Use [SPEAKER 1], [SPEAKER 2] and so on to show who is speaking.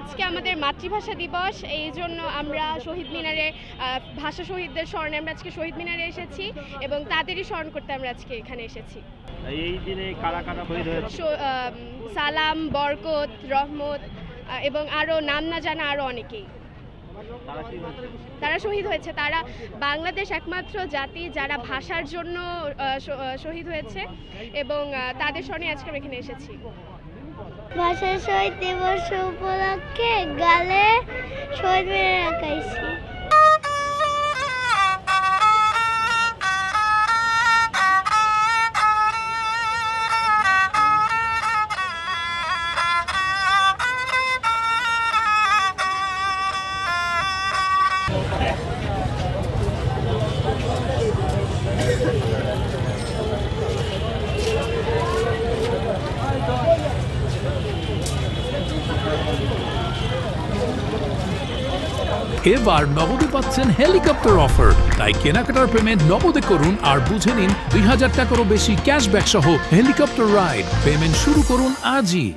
[SPEAKER 1] আজকে আমাদের মাতৃভাষা দিবস এই জন্য আমরা শহীদ মিনারে ভাষা শহীদদের স্মরণে আমরা আজকে শহীদ মিনারে এসেছি এবং তাদেরই স্মরণ করতে আমরা আজকে এখানে এসেছি।
[SPEAKER 2] এই দিনে কারা কারা শহীদ হয়েছে?
[SPEAKER 1] সালাম বরকত রহমত এবং আরও নাম না জানা আরও অনেকেই।
[SPEAKER 2] তারা
[SPEAKER 1] শহীদ হয়েছে। তারা বাংলাদেশ একমাত্র জাতি যারা ভাষার জন্য শহীদ হয়েছে এবং তাদের স্মরণে আজকে আমি এখানে এসেছি।
[SPEAKER 3] ভাষা শহীদ দিবস উপলক্ষে গালে শহীদ মিনার আঁকাইছি
[SPEAKER 4] এবার নগদে পাচ্ছেন হেলিকপ্টার অফার। তাই কেনাকাটার পেমেন্ট নগদে করুন আর বুঝে নিন দুই হাজার টাকারও বেশি ক্যাশব্যাক সহ হেলিকপ্টার রাইড। পেমেন্ট শুরু করুন আজই।